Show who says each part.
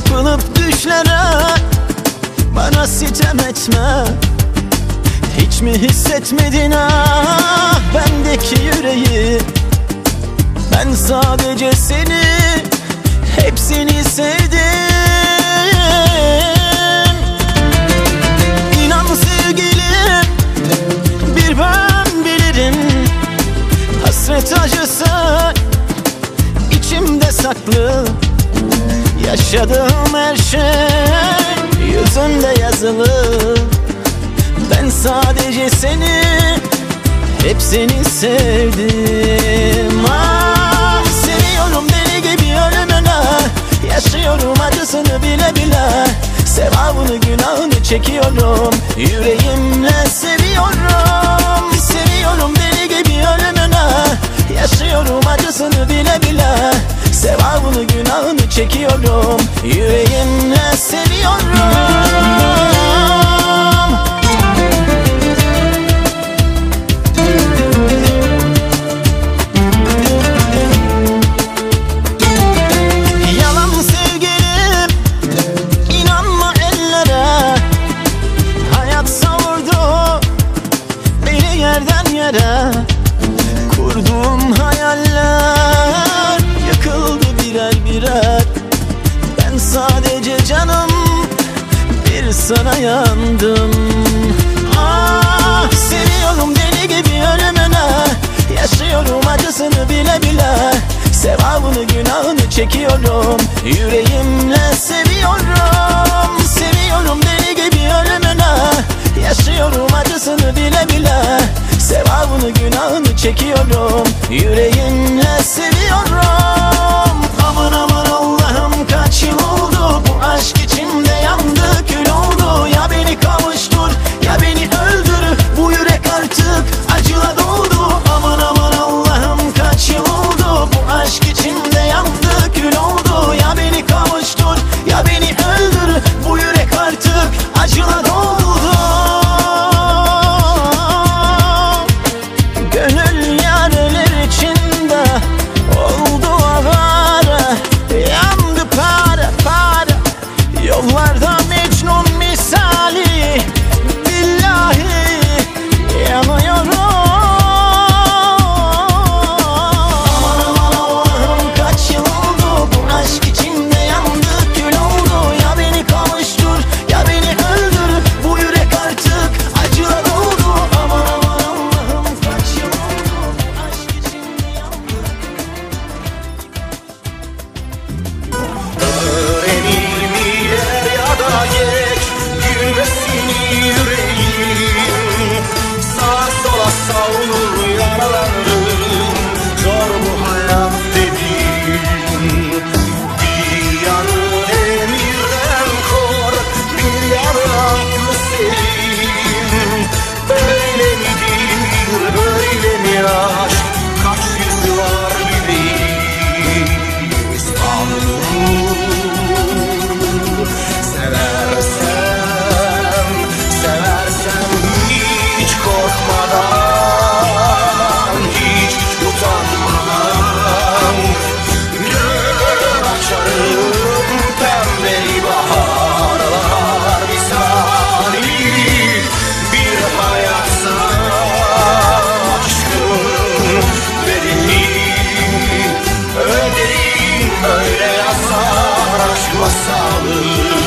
Speaker 1: Kapılıp düşlere Bana sitem etme. Hiç mi hissetmedin ah Bendeki yüreği? Ben sadece seni Hepsini sevdim. İnan sevgilim Bir ben bilirim. Hasret acısı içimde saklı. Yaşadığım her şey yüzünde yazılı. Ben sadece seni hepsini sevdim. Ah, Seviyorum deli gibi ölümüne. Yaşıyorum acısını bile bile. Sevabını günahını çekiyorum. Yüreğimle seviyorum. Seviyorum deli gibi ölümüne. Yaşıyorum acısını bile bile Sevabını günahını çekiyorum. Yüreğimle seviyorum. Yalan sevgilim inanma ellere. Hayat savurdu beni yerden yere. Kurduğum hayaller canım bir sana yandım. Ah seviyorum deli gibi ölümüne Yaşıyorum acısını bile bile. Sevabını günahını çekiyorum Yüreğimle seviyorum. Seviyorum deli gibi ölümüne Yaşıyorum acısını bile bile. Sevabını günahını çekiyorum Yüreğimle seviyorum. Aman aman Allah'ım kaç yıl
Speaker 2: you love aşk masalı